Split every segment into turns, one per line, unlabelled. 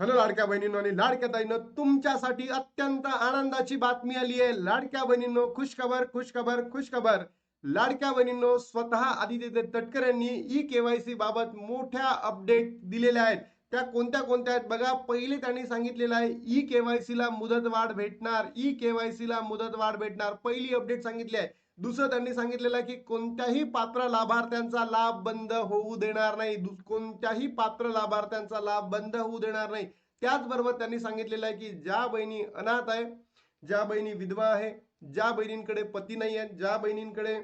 Hello लाडक्या बहिणींनो आणि लाडक्या ताईनं तुमच्यासाठी अत्यंत आनंदाची बातमी आली आहे. लाडक्या बहिणींनो खुशखबर खुशखबर खुशखबर. लाडक्या बहिणींनो स्वतः आदित्य तटकर यांनी ई केवायसी बाबत मोठ्या अपडेट दिलेल्या आहेत. त्या कोणत्या कोणत्या आहेत बघा. पहिले त्यांनी सांगितलेलं आहे ई केवायसी ला मुदत वाढ भेटणार ई केवायसी ला मुदत वाढ भेटणार. पहिली अपडेट सांगितली आहे. दुसरं त्यांनी सांगितलेलं आहे की कोणत्याही पात्र लाभार्थ्यांचा लाभ बंद होऊ देणार नाही. कोणत्याही पात्र लाभार्थ्यांचा लाभ बंद होऊ देणार नाही. त्याचबरोबर त्यांनी सांगितलेलं आहे की ज्या बहिणी अनाथ आहे ज्या बहिणी विधवा आहे ज्या बहिणींकडे पती नाही आहेत ज्या बहिणींकडे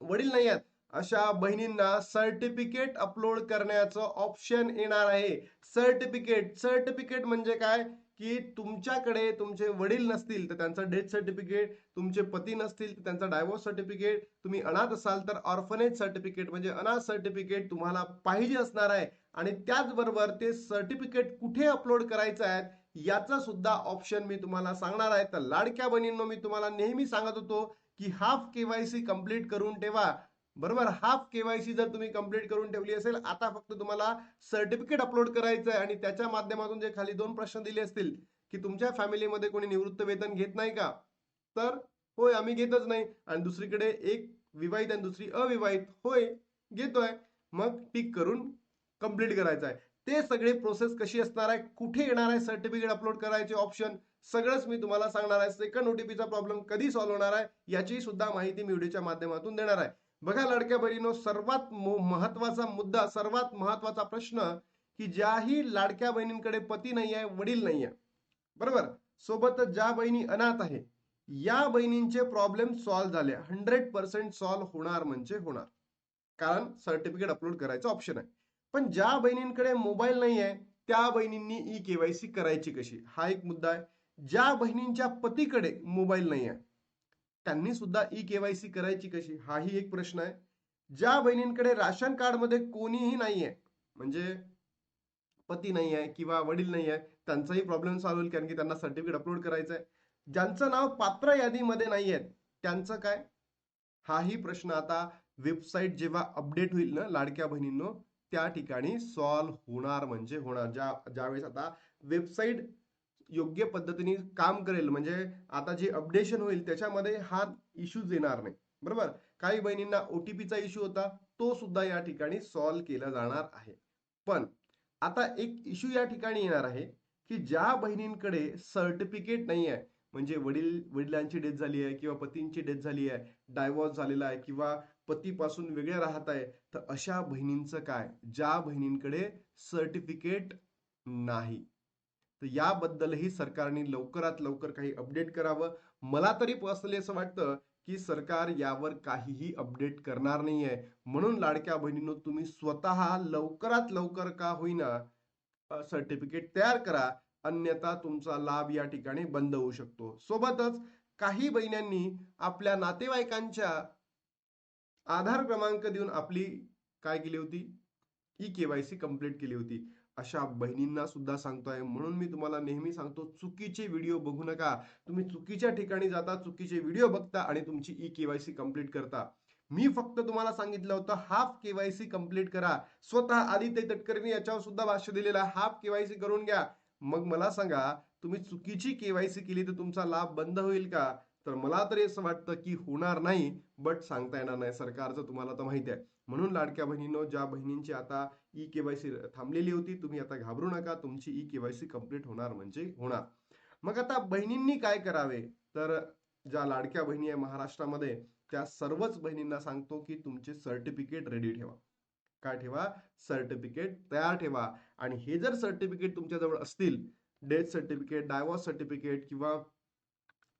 वडील नाही आहेत अशा बहिणींना सर्टिफिकेट अपलोड करण्याचं ऑप्शन येणार आहे. सर्टिफिकेट सर्टिफिकेट म्हणजे काय? की तुमच्याकडे तुमचे वडील नसतील तर त्यांचं डेथ सर्टिफिकेट तुमचे पती नसतील तर त्यांचं डायव्होर्स सर्टिफिकेट तुम्ही अनाथ असाल तर ऑर्फनेज सर्टिफिकेट म्हणजे अनाथ सर्टिफिकेट तुम्हाला पाहिजे असणार आहे. आणि त्याचबरोबर ते सर्टिफिकेट कुठे अपलोड करायचं आहे याचा सुद्धा ऑप्शन मी तुम्हाला सांगणार आहे. तर लाडक्या बहिणींनो मी तुम्हाला नेहमी सांगत होतो की हाफ केवायसी कंप्लीट करून ठेवा. बरोबर? हाफ केवायसी जर तुम्ही कंप्लीट करून ठेवली असेल आता फक्त तुम्हाला सर्टिफिकेट अपलोड करायचं आहे आणि त्याच्या माध्यमातून जे खाली दोन प्रश्न दिले असतील की तुमच्या फॅमिलीमध्ये कोणी निवृत्त वेतन घेत नाही का? तर होय आम्ही घेतच नाही. आणि दुसरीकडे एक विवाहित आणि दुसरी अविवाहित होय घेतोय. मग टिक करून कंप्लीट करायचं आहे. ते सगळे प्रोसेस कशी असणार आहे? कुठे येणार आहे सर्टिफिकेट अपलोड करायचे ऑप्शन सगळंच मी तुम्हाला सांगणार आहे. सेकंड ओटीपीचा प्रॉब्लेम कधी सॉल्व्ह होणार आहे? याची सुद्धा माहिती मी व्हिडिओच्या माध्यमातून देणार आहे. बघा लाडक्या बहिणीनो सर्वात महत्त्वाचा मुद्दा सर्वात महत्त्वाचा प्रश्न की ज्याही लाडक्या बहिणींकडे पती नाही आहे वडील नाही आहे बरोबर? सोबत ज्या बहिणी अनाथ आहे या बहिणींचे प्रॉब्लेम सॉल्व्ह झाले. हंड्रेड पर्सेंट सॉल्व्ह होणार म्हणजे होणार. कारण सर्टिफिकेट अपलोड करायचं ऑप्शन आहे. पण ज्या बहिणींकडे मोबाईल नाही आहे त्या बहिणींनी ई केवायसी करायची कशी? हा एक मुद्दा आहे. ज्या बहिणींच्या पतीकडे मोबाईल नाही आहे त्यांनी सुद्धा ई केवायसी करायची कशी? हाही एक प्रश्न आहे. ज्या बहिणींकडे राशन कार्डमध्ये कोणीही नाहीये म्हणजे पती नाही आहे किंवा वडील नाही आहे त्यांचाही प्रॉब्लेम सॉल्व्ह होईल कारण की त्यांना सर्टिफिकेट अपलोड करायचं आहे ज्यांचं नाव पात्र यादीमध्ये नाही आहे त्यांचं काय? हाही प्रश्न आता वेबसाईट जेव्हा अपडेट होईल ना लाडक्या बहिणींनो त्या ठिकाणी सॉल्व्ह होणार म्हणजे होणार. ज्या ज्यावेळेस आता वेबसाईट योग्य पद्धतीने काम करेल म्हणजे आता जे अपडेशन होईल त्याच्यामध्ये हा इश्यूज येणार नाही. बरोबर? काही बहिणींना ओटीपीचा इश्यू होता तो सुद्धा या ठिकाणी सॉल्व केला जाणार आहे. पण आता एक इश्यू या ठिकाणी येणार आहे की ज्या बहिणींकडे सर्टिफिकेट नाही आहे म्हणजे वडील वडिलांची डेथ झाली आहे किंवा पतींची डेथ झाली आहे डायव्हॉर्स झालेला आहे किंवा पतीपासून वेगळे राहत आहे तर अशा बहिणींचं काय? ज्या बहिणींकडे सर्टिफिकेट नाही. तर याबद्दलही सरकारने लवकरात लवकर काही अपडेट करावं. मला तरी पर्सनली असं वाटतं की सरकार यावर काहीही अपडेट करणार नाहीये. म्हणून लाडक्या बहिणींनो तुम्ही स्वतः लवकरात लवकर का होईना सर्टिफिकेट तयार करा. अन्यथा तुमचा लाभ या ठिकाणी बंद होऊ शकतो. सोबतच काही बहिण्यांनी आपल्या नातेवाईकांच्या आधार क्रमांक देऊन आपली काय केली होती? ई केवायसी कंप्लीट केली होती. अशा बहिणींना सुद्धा सांगतोय. म्हणून मी तुम्हाला नेहमी सांगतो चुकीचे व्हिडिओ बघू नका. तुम्ही चुकीच्या ठिकाणी जाता चुकीचे व्हिडिओ बघता आणि तुमची ई केवायसी कंप्लीट करता. मी फक्त तुम्हाला सांगितलं होतं हाफ केवायसी कंप्लीट करा. स्वतः आदित्य तटकरेंनी याच्यावर सुद्धा भाष्य दिलेलं आहे. हाफ केवायसी करून घ्या. मग मला सांगा तुम्ही चुकीची केवायसी केली तर तुमचा लाभ बंद होईल का? तर मला तरी असं वाटतं की होणार नाही बट सांगता येणार नाही. सरकारचं तुम्हाला तर माहिती आहे. म्हणून लाडक्या बहिणीनो ज्या बहिणींची आता ई केवायसी थांबलेली होती तुम्ही आता घाबरू नका. तुमची ई केवायसी कंप्लीट होणार म्हणजे होणार. मग आता बहिणींनी काय करावे? तर ज्या लाडक्या बहिणी आहे महाराष्ट्रामध्ये त्या सर्वच बहिणींना सांगतो की तुमचे सर्टिफिकेट रेडी ठेवा. काय ठेवा? सर्टिफिकेट तयार ठेवा. आणि हे जर सर्टिफिकेट तुमच्याजवळ असतील डेथ सर्टिफिकेट डायव्हॉर्स सर्टिफिकेट किंवा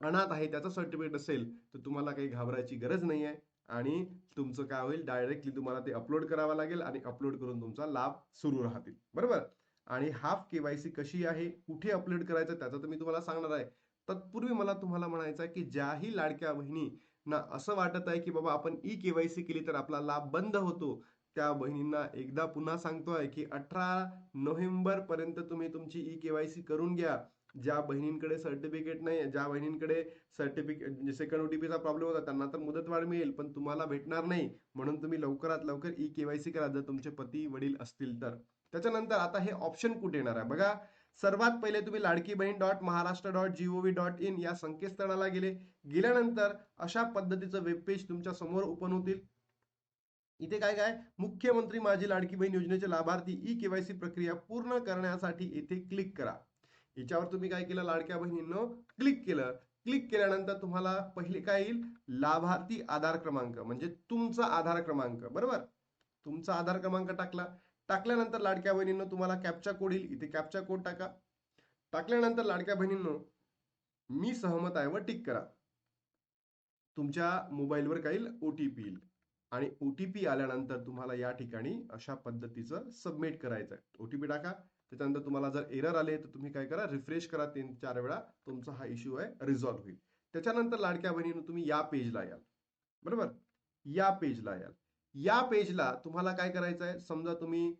अनाथ आहे त्याचं सर्टिफिकेट असेल तर तुम्हाला काही घाबरायची गरज नाही आहे आणि तुमचं काय होईल डायरेक्टली तुम्हाला ते अपलोड करावं लागेल आणि अपलोड करून तुमचा लाभ सुरू राहतील. बरोबर? आणि हाफ केवायसी कशी आहे कुठे अपलोड करायचं त्याचं तर मी तुम्हाला सांगणार आहे. तत्पूर्वी मला तुम्हाला म्हणायचं आहे की ज्याही लाडक्या बहिणींना असं वाटत आहे की बाबा आपण ई केवायसी केली तर आपला लाभ बंद होतो त्या बहिणींना एकदा पुन्हा सांगतोय की अठरा नोव्हेंबर पर्यंत तुम्ही तुमची ई केवायसी करून घ्या. ज्या बहिणींकडे सर्टिफिकेट नाही ज्या बहिणींकडे सर्टिफिकेट म्हणजे सेकंड ओटीपीचा प्रॉब्लेम होता त्यांना तर मुदतवाढ मिळेल पण तुम्हाला भेटणार नाही. म्हणून तुम्ही लवकरात लवकर ई केवायसी करा जर तुमचे पती वडील असतील तर. त्याच्यानंतर आता हे ऑप्शन कुठे येणार आहे? बघा सर्वात पहिले तुम्ही Ladki Bahin dot Maharashtra dot GOV dot in या संकेतस्थळाला गेले. गेल्यानंतर अशा पद्धतीचं वेबपेज तुमच्यासमोर ओपन होतील. इथे काय काय? मुख्यमंत्री माझी लाडकी बहीण योजनेचे लाभार्थी ई केवायसी प्रक्रिया पूर्ण करण्यासाठी इथे क्लिक करा. याच्यावर तुम्ही काय केलं लाडक्या बहिणींनो? क्लिक केलं. क्लिक केल्यानंतर तुम्हाला पहिले काय येईल? लाभार्थी आधार क्रमांक म्हणजे तुमचा आधार क्रमांक बरोबर? तुमचा आधार क्रमांक टाकला. टाकल्यानंतर लाडक्या बहिणींनो तुम्हाला कॅपचा कोड येईल. इथे कॅपचा कोड टाका. टाकल्यानंतर लाडक्या बहिणींनो मी सहमत आहे व टिक करा. तुमच्या मोबाईलवर काय येईल? ओटीपी येईल. आणि ओटीपी आल्यानंतर तुम्हाला या ठिकाणी अशा पद्धतीचं सबमिट करायचं आहे ओटीपी टाका. त्याच्यानंतर तुम्हाला जर एरर आले तर तुम्ही काय करा रिफ्रेश करा तीन चार वेळा. तुमचा हा इश्यू आहे रिझॉल्व्ह होईल. त्याच्यानंतर लाडक्या बहिणीनं तुम्ही या पेजला याल. बरोबर? या पेजला याल. या पेजला तुम्हाला काय करायचं आहे समजा तुम्ही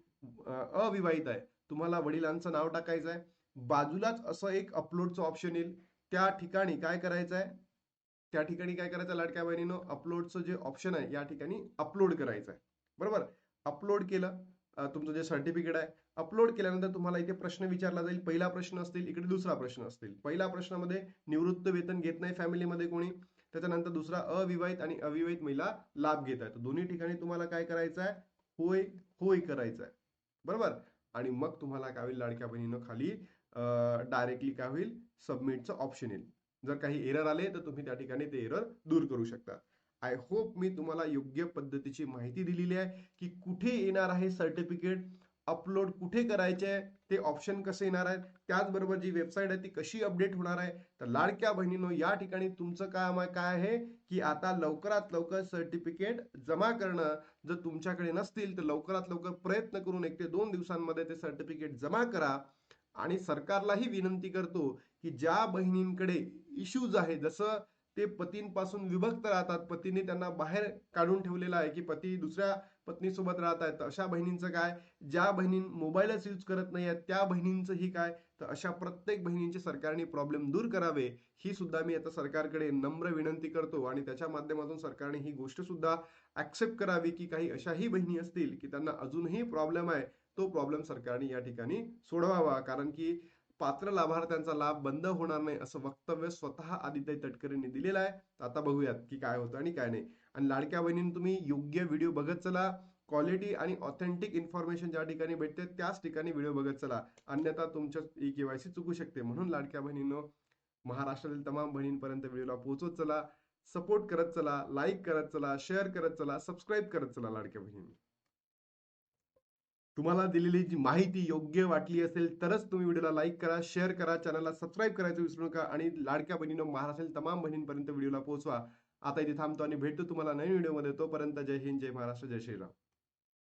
अविवाहित आहे. तुम्हाला वडिलांचं नाव टाकायचं आहे बाजूलाच असं एक अपलोडचं ऑप्शन येईल. त्या ठिकाणी काय करायचं आहे त्या ठिकाणी काय करायचं लाडक्या बहिणीनं? अपलोडचं जे ऑप्शन आहे या ठिकाणी अपलोड करायचं आहे बरोबर? अपलोड केलं. तुमचं जे सर्टिफिकेट आहे अपलोड केल्यानंतर तुम्हाला इथे प्रश्न विचारला जाईल. पहिला प्रश्न असतील इकडे दुसरा प्रश्न असतील. पहिल्या प्रश्नामध्ये निवृत्त वेतन घेत नाही फॅमिलीमध्ये कोणी. त्याच्यानंतर दुसरा अविवाहित आणि अविवाहित महिला लाभ घेत आहेत. दोन्ही ठिकाणी तुम्हाला काय करायचं आहे? होय होय करायचं आहे. बरोबर? आणि मग तुम्हाला काय होईल? लाडक्या बहिणीनं खाली डायरेक्टली काय होईल? सबमिटचं ऑप्शन येईल. जर काही एरर आले तर तुम्ही त्या ठिकाणी ते एरर दूर करू शकता. आय होप मी तुम्हाला योग्य पद्धतीची माहिती दिलेली आहे की कुठे येणार आहे सर्टिफिकेट अपलोड कुठे करायचे आहे ते ऑप्शन कसे येणार आहेत त्याचबरोबर जी वेबसाईट आहे ती कशी अपडेट होणार आहे. तर लाडक्या बहिणीनो या ठिकाणी तुमचं काम आहे काय आहे की आता लवकरात लवकर सर्टिफिकेट जमा करणं जर तुमच्याकडे नसतील तर लवकरात लवकर प्रयत्न करून एक ते दोन दिवसांमध्ये ते सर्टिफिकेट जमा करा. आणि सरकारलाही विनंती करतो की ज्या बहिणींकडे इश्यूज आहे जसं ते पतींपासून विभक्त राहतात. पतीने त्यांना बाहेर काढून ठेवलेलं आहे की पती दुसऱ्या पत्नीसोबत राहत आहेत. तर अशा बहिणींचं काय? ज्या बहिणी मोबाईलच यूज करत नाही आहेत त्या बहिणींचंही काय? तर अशा प्रत्येक बहिणींचे सरकारने प्रॉब्लेम दूर करावे ही सुद्धा मी आता सरकारकडे नम्र विनंती करतो. आणि त्याच्या माध्यमातून सरकारने ही गोष्ट सुद्धा ऍक्सेप्ट करावी की काही अशाही बहिणी असतील की त्यांना अजूनही प्रॉब्लेम आहे तो प्रॉब्लेम सरकारने या ठिकाणी सोडवावा. कारण की पात्र लाभार्थ्यांचा लाभ बंद होणार नाही असं वक्तव्य स्वतः आदित्य तटकरेंनी दिलेलं आहे. तर आता बघूयात की काय होतं आणि काय नाही. आणि लाडक्या बहिणीने तुम्ही योग्य व्हिडिओ बघत चला. क्वालिटी आणि ऑथेंटिक इन्फॉर्मेशन ज्या ठिकाणी भेटते त्याच ठिकाणी व्हिडिओ बघत चला. अन्यथा तुमच्या ई केवायसी चुकू शकते. म्हणून लाडक्या बहिणींनो महाराष्ट्रातील तमाम बहिणींपर्यंत व्हिडिओला पोहोचत चला सपोर्ट करत चला लाईक करत चला शेअर करत चला सबस्क्राईब करत चला लाडक्या बहिणी तुम्हाला दिलेली जी माहिती योग्य वाटली असेल तरच तुम्ही व्हिडिओला लाईक करा शेअर करा चॅनलला सबस्क्राईब करायचं विसरू नका आणि लाडक्या बहिणीनं महाराष्ट्रातील तमाम बहिणींपर्यंत व्हिडिओला पोहोचवा. आता इथे थांबतो आणि भेटतो तुम्हाला नवीन व्हिडिओमध्ये. तोपर्यंत जय हिंद जय महाराष्ट्र जय श्रीराम.